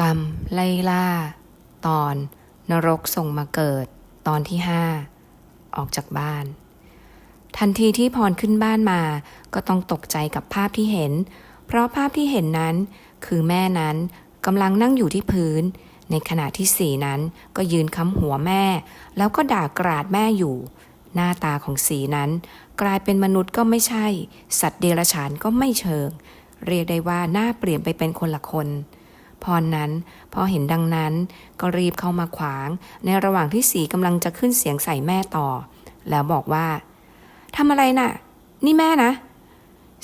กรรม ไล่ล่า ตอน นรกส่งมาเกิด ตอนที่ห้าออกจากบ้าน ทันทีที่พรขึ้นบ้านมา ก็ต้องตกใจกับภาพที่เห็น เพราะภาพที่เห็นนั้น คือแม่นั้นกำลังนั่งอยู่ที่พื้น ในขณะที่สีนั้นก็ยืนค้ำหัวแม่ แล้วก็ด่ากราดแม่อยู่ หน้าตาของสีนั้น กลายเป็นมนุษย์ก็ไม่ใช่ สัตว์เดรัจฉานก็ไม่เชิง เรียกได้ว่าหน้าเปลี่ยนไปเป็นคนละคน พรนั้นพอเห็นดังนั้นก็รีบเข้ามาขวาง ในระหว่างที่สีกำลังจะขึ้นเสียงใส่แม่ต่อ แล้วบอกว่าทำอะไรน่ะ นี่แม่นะ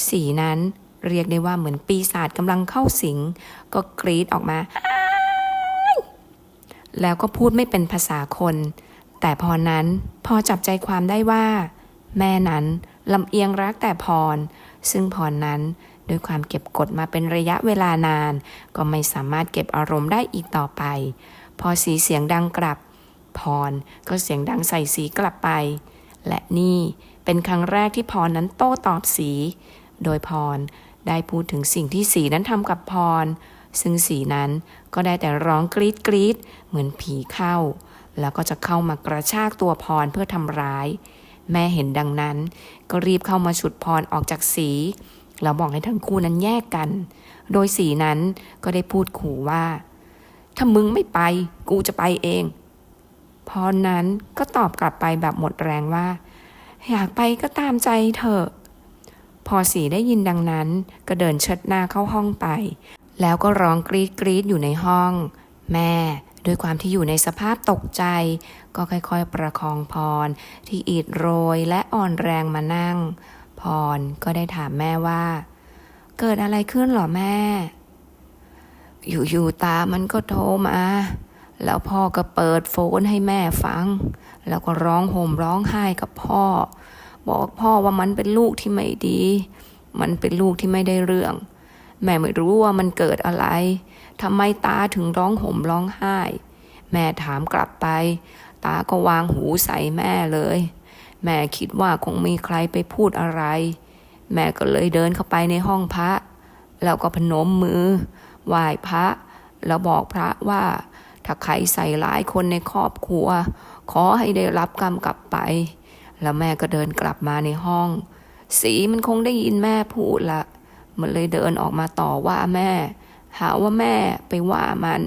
สีนั้นเรียกได้ว่าเหมือนปีศาจกำลังเข้าสิง ก็กรีดออกมา แล้วก็พูดไม่เป็นภาษาคน แต่พอนั้นพอจับใจความได้ว่า แม่นั้นลำเอียงรักแต่พร ซึ่งพรนั้น ด้วยความเก็บกดมาเป็นระยะเวลานาน ก็ไม่สามารถเก็บอารมณ์ได้อีกต่อไป พอสีเสียงดังกลับ พรก็เสียงดังใส่สีกลับไป และนี่เป็นครั้งแรกที่พรนั้นโต้ตอบสี โดยพรได้พูดถึงสิ่งที่สีนั้นทำกับพร ซึ่งสีนั้นก็ได้แต่ร้องกรีดกรีดเหมือนผีเข้า แล้วก็จะเข้ามากระชากตัวพรเพื่อทำร้าย แม่เห็นดังนั้น ก็รีบเข้ามาฉุดพรออกจากสี แล้วบอกให้ทั้งคู่นั้นแยกกัน โดยสีนั้นก็ได้พูดขู่ว่า ถ้ามึงไม่ไป กูจะไปเองพรนั้นก็ตอบกลับไปแบบหมดแรงว่า อยากไปก็ตามใจเถอะ พอสีได้ยินดังนั้น ก็เดินเชิดหน้าเข้าห้องไป แล้วก็ร้องกรีดกรีดอยู่ในห้อง แม่ด้วยความที่อยู่ในสภาพตกใจ ก็ค่อยๆประคองพรที่อิดโรยและอ่อนแรงมานั่ง พรก็ได้ถามแม่ว่า เกิดอะไรขึ้นหรอแม่ อยู่ๆตามันก็โทรมา แล้วพ่อก็เปิดโฟนให้แม่ฟัง แล้วก็ร้องห่มร้องไห้กับพ่อ บอกพ่อว่ามันเป็นลูกที่ไม่ดี มันเป็นลูกที่ไม่ได้เรื่อง แม่ไม่รู้ว่ามันเกิดอะไรทำไมตาถึงร้องห่มร้องไห้ แม่ถามกลับไป ตาก็วางหูใส่แม่เลย แม่คิดว่าคงมีใครไปพูดอะไร แม่ก็เลยเดินเข้าไปในห้องพระ แล้วก็พนมมือไหว้พระ แล้วบอกพระว่า ถ้าใครใส่ร้ายคนในครอบครัว ขอให้ได้รับกรรมกลับไป แล้วแม่ก็เดินกลับมาในห้อง สีมันคงได้ยินแม่พูดละมันเลยเดินออกมาต่อว่าแม่ หาว่าแม่ไปว่ามัน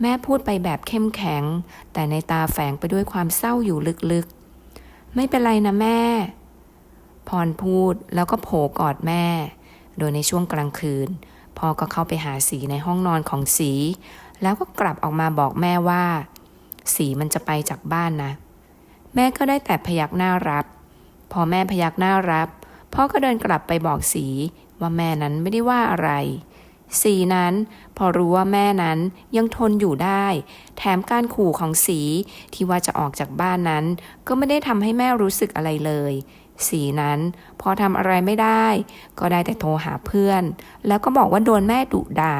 แม่พูดไปแบบเข้มแข็ง แต่ในตาแฝงไปด้วยความเศร้าอยู่ลึกๆ ไม่เป็นไรนะแม่ พรพูดแล้วก็โผลกอดแม่ โดยในช่วงกลางคืนพ่อก็เข้าไปหาสีในห้องนอนของสี แล้วก็กลับออกมาบอกแม่ว่า สีมันจะไปจากบ้านนะ แม่ก็ได้แต่พยักหน้ารับ พอแม่พยักหน้ารับ พ่อก็เดินกลับไปบอกสีว่าแม่นั้นไม่ได้ว่าอะไร สีนั้น พอรู้ว่าแม่นั้นยังทนอยู่ได้ แถมการขู่ของสีที่ว่าจะออกจากบ้านนั้น ก็ไม่ได้ทำให้แม่รู้สึกอะไรเลย สีนั้นพอทำอะไรไม่ได้ ก็ได้แต่โทรหาเพื่อน แล้วก็บอกว่าโดนแม่ดุด่า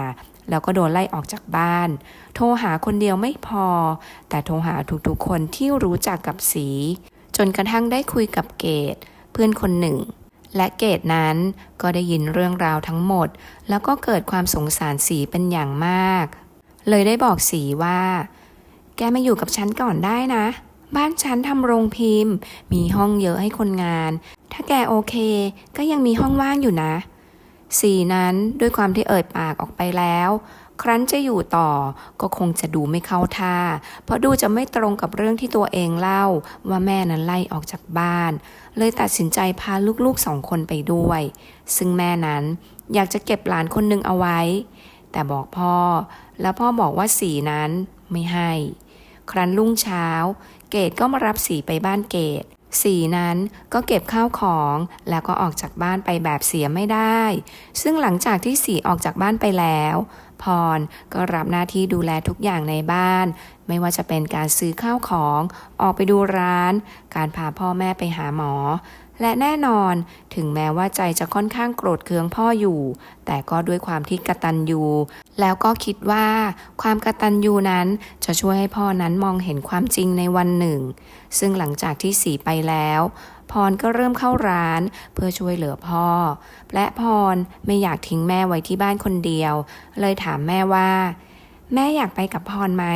แล้วก็โดนไล่ออกจากบ้าน โทรหาคนเดียวไม่พอ แต่โทรหาทุกๆคนที่รู้จักกับสี จนกระทั่งได้คุยกับเกดเพื่อนคนหนึ่ง และเกดนั้นก็ได้ยินเรื่องราวทั้งหมด แล้วก็เกิดความสงสารสีเป็นอย่างมาก เลยได้บอกสีว่า แกมาอยู่กับฉันก่อนได้นะ บ้านฉันทำโรงพิมพ์ มีห้องเยอะให้คนงาน ถ้าแกโอเค ก็ยังมีห้องว่างอยู่นะ สีนั้นด้วยความที่เอ่ยปากออกไปแล้ว ครั้นจะอยู่ต่อก็คงจะดูไม่เข้าท่า เพราะดูจะไม่ตรงกับเรื่องที่ตัวเองเล่าว่าแม่นั้นไล่ออกจากบ้าน เลยตัดสินใจพาลูกๆสองคนไปด้วย ซึ่งแม่นั้นอยากจะเก็บหลานคนหนึ่งเอาไว้ แต่บอกพ่อ แล้วพ่อบอกว่าสีนั้นไม่ให้ ครั้นรุ่งเช้า เกดก็มารับสีไปบ้านเกดสีนั้นก็เก็บข้าวของแล้วก็ออกจากบ้านไปแบบเสียไม่ได้ ซึ่งหลังจากที่สีออกจากบ้านไปแล้ว พรก็รับหน้าที่ดูแลทุกอย่างในบ้าน ไม่ว่าจะเป็นการซื้อข้าวของ ออกไปดูร้าน การพาพ่อแม่ไปหาหมอ และแน่นอนถึงแม้ว่าใจจะค่อนข้างโกรธเคืองพ่ออยู่ แต่ก็ด้วยความที่กตัญญูแล้วก็คิดว่าความกตัญญูนั้นจะช่วยให้พ่อนั้นมองเห็นความจริงในวันหนึ่ง ซึ่งหลังจากที่สีไปแล้ว พรก็เริ่มเข้าร้าน เพื่อช่วยเหลือพ่อ และพรไม่อยากทิ้งแม่ไว้ที่บ้านคนเดียว เลยถามแม่ว่า แม่อยากไปกับพรไหม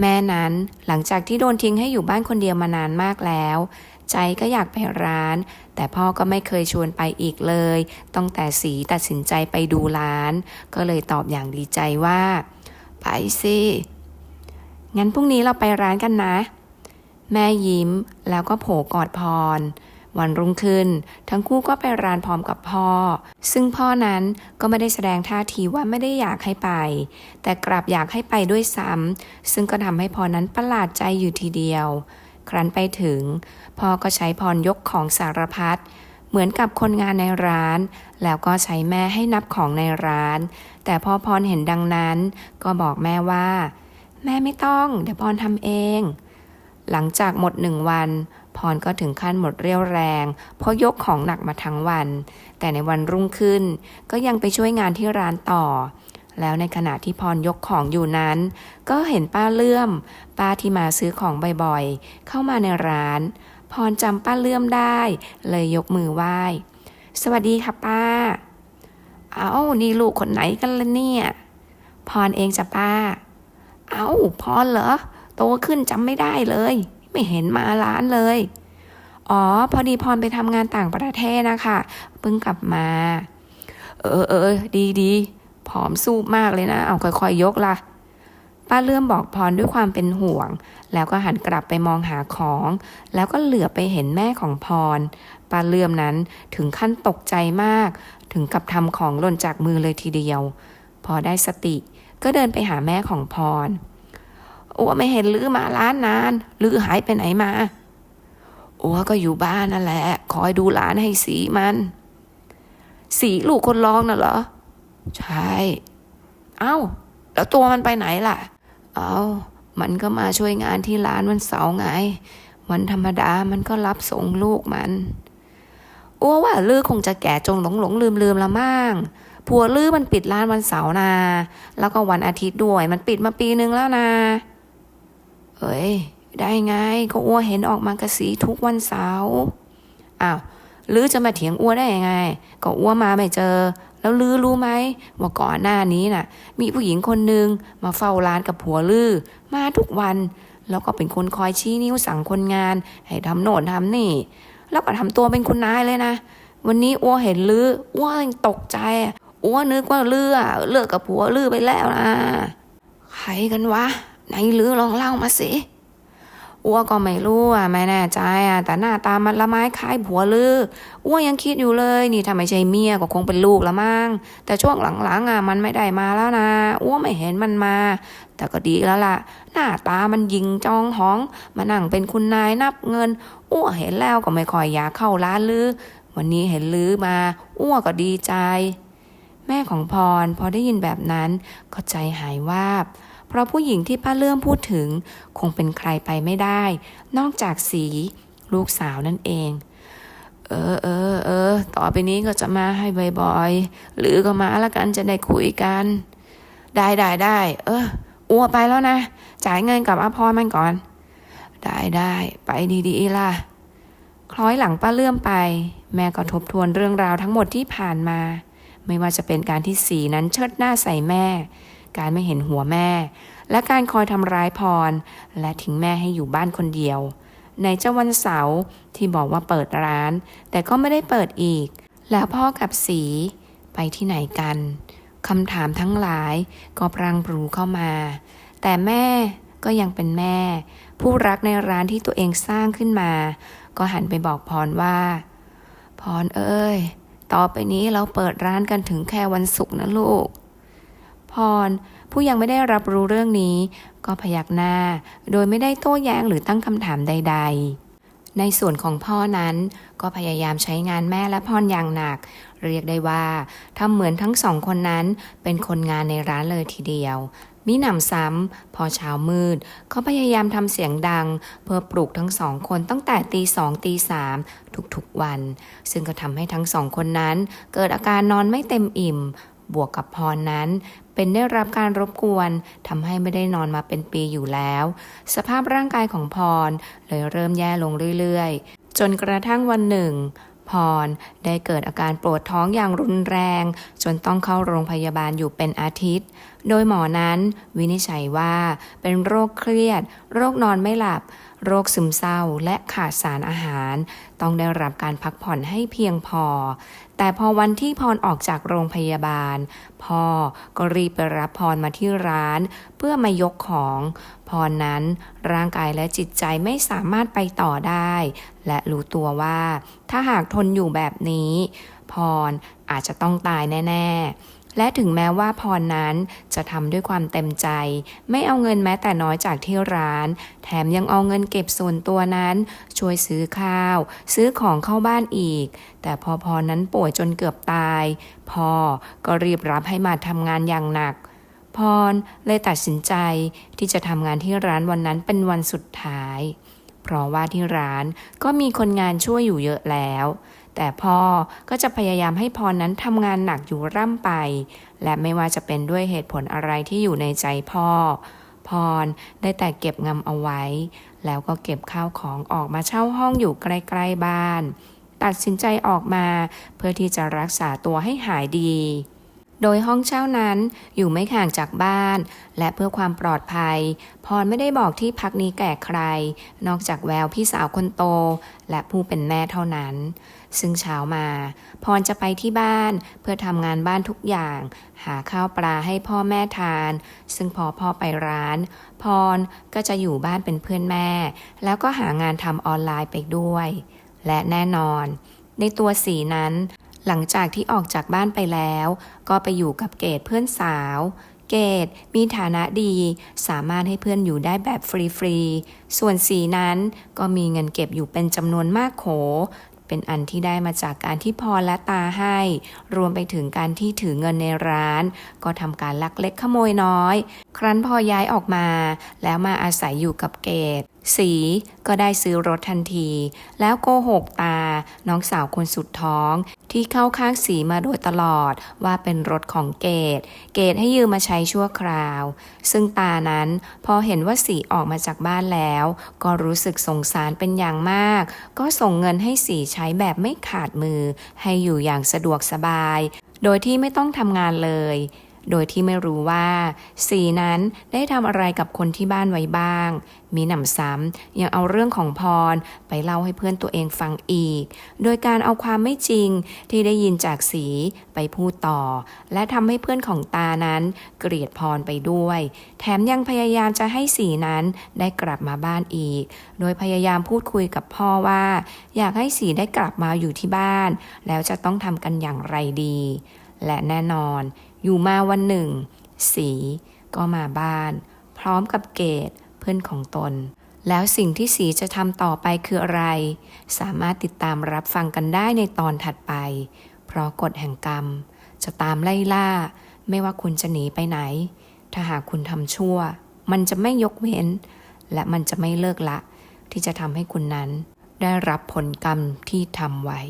แม่นั้นหลังจากที่โดนทิ้งให้อยู่บ้านคนเดียวมานานมากแล้ว ใจก็อยากไปร้าน แต่พ่อก็ไม่เคยชวนไปอีกเลย ตั้งแต่สีตัดสินใจไปดูร้าน ก็เลยตอบอย่างดีใจว่า ไปสิงั้นพรุ่งนี้เราไปร้านกันนะ แม่ยิ้มแล้วก็โผกอดพร วันรุ่งขึ้น ทั้งคู่ก็ไปร้านพร้อมกับพ่อ ซึ่งพ่อนั้นก็ไม่ได้แสดงท่าทีว่าไม่ได้อยากให้ไป แต่กลับอยากให้ไปด้วยซ้ำซึ่งก็ทำให้พรนั้นประหลาดใจอยู่ทีเดียว ครั้นไปถึง พ่อก็ใช้พรยกของสารพัดเหมือนกับคนงานในร้าน แล้วก็ใช้แม่ให้นับของในร้าน แต่พอพรเห็นดังนั้น ก็บอกแม่ว่า แม่ไม่ต้อง เดี๋ยวพรทำเอง หลังจากหมดหนึ่งวัน พรก็ถึงขั้นหมดเรี่ยวแรง เพราะยกของหนักมาทั้งวัน แต่ในวันรุ่งขึ้น ก็ยังไปช่วยงานที่ร้านต่อ แล้วในขณะที่พรยกของอยู่นั้น ก็เห็นป้าเลื่อม ป้าที่มาซื้อของบ่อยๆ เข้ามาในร้าน พรจำป้าเลื่อมได้ เลยยกมือไหว้ สวัสดีค่ะป้า เอานี่ลูกคนไหนกันล่ะเนี่ย พรเองจ้ะป้า เอ้าพรเหรอ โตขึ้นจำไม่ได้เลย ไม่เห็นมาร้านเลย อ๋อ พอดีพรไปทำงานต่างประเทศนะคะเพิ่งกลับมา เออเออดีดีผอมสู้มากเลยนะ เอาค่อยๆยกล่ะ ป้าเลื่อมบอกพรด้วยความเป็นห่วง แล้วก็หันกลับไปมองหาของ แล้วก็เหลือไปเห็นแม่ของพร ป้าเลื่อมนั้นถึงขั้นตกใจมาก ถึงกับทำของหล่นจากมือเลยทีเดียว พอได้สติก็เดินไปหาแม่ของพร อัวไม่เห็นลือมาร้านนานลือหายไปไหนมาอัวก็อยู่บ้านนั่นแหละ คอยดูหลานให้สีมัน สีลูกคนร้องน่ะเหรอ ใช่ เอ้า แล้วตัวมันไปไหนล่ะ เอามันก็มาช่วยงานที่ร้านวันเสาร์ไง วันธรรมดามันก็รับส่งลูกมันอัวว่าลือคงจะแก่จงหลงหลงลืมลืมละมั่งผัวลือมันปิดร้านวันเสาร์นา แล้วก็วันอาทิตย์ด้วย มันปิดมาปีนึงแล้วนะ เฮ้ย ได้ไงก็อ้วเห็นออกมากระสีทุกวันเสาร์อ้าวลือจะมาเถียงอ้วได้ยังไง ก็อ้วมาไม่เจอ แล้วลือรู้ไหมว่าก่อนหน้านี้น่ะ มีผู้หญิงคนหนึ่งมาเฝ้าร้านกับผัวลือ มาทุกวัน แล้วก็เป็นคนคอยชี้นิ้วสั่งคนงาน ให้ทำโน่นทำนี่ แล้วก็ทำตัวเป็นคุณนายเลยนะ วันนี้อ้วเห็นลืออ้วตกใจอ้วนึกว่าลืออะเลิกกับผัวลือไปแล้วนะใครกันวะ ไหนลือลองเล่ามาสิอ้วก็ไม่รู้อะไม่แน่ใจอะแต่หน้าตามันละไม้คล้ายผัวลืออ้วยังคิดอยู่เลยนี่ถ้าไม่ใช่เมียก็คงเป็นลูกละมั้งแต่ช่วงหลังๆอะมันไม่ได้มาแล้วนะอ้วไม่เห็นมันมา แต่ก็ดีแล้วล่ะ หน้าตามันยิงจองหอง มานั่งเป็นคุณนายนับเงินอ้วเห็นแล้วก็ไม่ค่อยอยากเข้าร้านลือ วันนี้เห็นลือมาอ้วก็ดีใจ แม่ของพรพอได้ยินแบบนั้นก็ใจหายวาบ เพราะผู้หญิงที่ป้าเลื่อมพูดถึง คงเป็นใครไปไม่ได้ นอกจากสีลูกสาวนั่นเอง เออเออเออต่อไปนี้ก็จะมาให้บ่อยๆหรือก็มาแล้วกันจะได้คุยกัน ได้ได้ได้เอออ้วไปแล้วนะ จ่ายเงินกับอาพรมันก่อน ได้ได้ไปดีๆล่ะคล้อยหลังป้าเลื่อมไป แม่ก็ทบทวนเรื่องราวทั้งหมดที่ผ่านมา ไม่ว่าจะเป็นการที่สีนั้นเชิดหน้าใส่แม่ การไม่เห็นหัวแม่ และการคอยทำร้ายพร และทิ้งแม่ให้อยู่บ้านคนเดียว ในเจ้าวันเสาร์ที่บอกว่าเปิดร้าน แต่ก็ไม่ได้เปิดอีก แล้วพ่อกับสีไปที่ไหนกันคำถามทั้งหลายก็ปรังปรูเข้ามา แต่แม่ก็ยังเป็นแม่ ผู้รักในร้านที่ตัวเองสร้างขึ้นมา ก็หันไปบอกพรว่า พรเอ้ย ต่อไปนี้เราเปิดร้านกันถึงแค่วันศุกร์นะลูก พร ผู้ยังไม่ได้รับรู้เรื่องนี้ ก็พยักหน้า โดยไม่ได้โต้แย้งหรือตั้งคำถามใด ๆในส่วนของพ่อนั้นก็พยายามใช้งานแม่และพรอย่างหนัก เรียกได้ว่าทำเหมือนทั้งสองคนนั้นเป็นคนงานในร้านเลยทีเดียว มิหนำซ้ำพอเช้ามืดเขาพยายามทำเสียงดัง เพื่อปลุกทั้งสองคนตั้งแต่ตีสองตีสามทุกๆวัน ซึ่งก็ทำให้ทั้งสองคนนั้น เกิดอาการนอนไม่เต็มอิ่ม บวกกับพรนั้น เป็นได้รับการรบกวนทำให้ไม่ได้นอนมาเป็นปีอยู่แล้ว สภาพร่างกายของพรเลยเริ่มแย่ลงเรื่อยๆ จนกระทั่งวันหนึ่งพรได้เกิดอาการปวดท้องอย่างรุนแรง จนต้องเข้าโรงพยาบาลอยู่เป็นอาทิตย์ โดยหมอนั้นวินิจฉัยว่าเป็นโรคเครียด โรคนอนไม่หลับ โรคซึมเศร้าและขาดสารอาหาร ต้องได้รับการพักผ่อนให้เพียงพอ แต่พอวันที่พรออกจากโรงพยาบาล พ่อก็รีบไปรับพรมาที่ร้าน เพื่อมายกของ พรนั้นร่างกายและจิตใจไม่สามารถไปต่อได้ และรู้ตัวว่าถ้าหากทนอยู่แบบนี้ พรอาจจะต้องตายแน่ ๆ และถึงแม้ว่าพรนั้นจะทำด้วยความเต็มใจ ไม่เอาเงินแม้แต่น้อยจากที่ร้าน แถมยังเอาเงินเก็บส่วนตัวนั้น ช่วยซื้อข้าว ซื้อของเข้าบ้านอีก แต่พอพรนั้นป่วยจนเกือบตาย พ่อก็รีบรับให้มาทำงานอย่างหนัก พรเลยตัดสินใจที่จะทำงานที่ร้านวันนั้นเป็นวันสุดท้าย เพราะว่าที่ร้านก็มีคนงานช่วยอยู่เยอะแล้ว แต่พ่อก็จะพยายามให้พรนั้นทำงานหนักอยู่ร่ำไป และไม่ว่าจะเป็นด้วยเหตุผลอะไรที่อยู่ในใจพ่อ พรได้แต่เก็บงำเอาไว้ แล้วก็เก็บข้าวของออกมาเช่าห้องอยู่ใกล้ๆบ้าน ตัดสินใจออกมาเพื่อที่จะรักษาตัวให้หายดี โดยห้องเช่านั้นอยู่ไม่ห่างจากบ้าน และเพื่อความปลอดภัย พรไม่ได้บอกที่พักนี้แก่ใคร นอกจากแววพี่สาวคนโต และผู้เป็นแม่เท่านั้น ซึ่งเช้ามา พรจะไปที่บ้านเพื่อทำงานบ้านทุกอย่าง หาข้าวปลาให้พ่อแม่ทาน ซึ่งพอพ่อไปร้าน พรก็จะอยู่บ้านเป็นเพื่อนแม่ แล้วก็หางานทำออนไลน์ไปด้วย และแน่นอน ในตัวสีนั้น หลังจากที่ออกจากบ้านไปแล้ว ก็ไปอยู่กับเกดเพื่อนสาว เกดมีฐานะดี สามารถให้เพื่อนอยู่ได้แบบฟรีๆ ส่วนสีนั้นก็มีเงินเก็บอยู่เป็นจำนวนมากโข เป็นอันที่ได้มาจากการที่พรและตาให้ รวมไปถึงการที่ถือเงินในร้าน ก็ทำการลักเล็กขโมยน้อย ครั้นพอย้ายออกมา แล้วมาอาศัยอยู่กับเกดสีก็ได้ซื้อรถทันที แล้วโกหกตา น้องสาวคนสุดท้อง ที่เข้าข้างสีมาโดยตลอดว่าเป็นรถของเกดเกดให้ยืมมาใช้ชั่วคราว ซึ่งตานั้นพอเห็นว่าสีออกมาจากบ้านแล้ว ก็รู้สึกสงสารเป็นอย่างมาก ก็ส่งเงินให้สีใช้แบบไม่ขาดมือ ให้อยู่อย่างสะดวกสบาย โดยที่ไม่ต้องทำงานเลย โดยที่ไม่รู้ว่าสีนั้นได้ทำอะไรกับคนที่บ้านไว้บ้าง มีหนำซ้ำยังเอาเรื่องของพรไปเล่าให้เพื่อนตัวเองฟังอีก โดยการเอาความไม่จริงที่ได้ยินจากสีไปพูดต่อ และทำให้เพื่อนของตานั้นเกลียดพรไปด้วย แถมยังพยายามจะให้สีนั้นได้กลับมาบ้านอีก โดยพยายามพูดคุยกับพ่อว่า อยากให้สีได้กลับมาอยู่ที่บ้าน แล้วจะต้องทำกันอย่างไรดี และแน่นอน อยู่มาวันหนึ่ง สีก็มาบ้าน พร้อมกับเกดเพื่อนของตน แล้วสิ่งที่สีจะทำต่อไปคืออะไร สามารถติดตามรับฟังกันได้ในตอนถัดไป เพราะกฎแห่งกรรม จะตามไล่ล่า ไม่ว่าคุณจะหนีไปไหน ถ้าหากคุณทำชั่ว มันจะไม่ยกเว้น และมันจะไม่เลิกละ ที่จะทำให้คุณนั้น ได้รับผลกรรมที่ทำไว้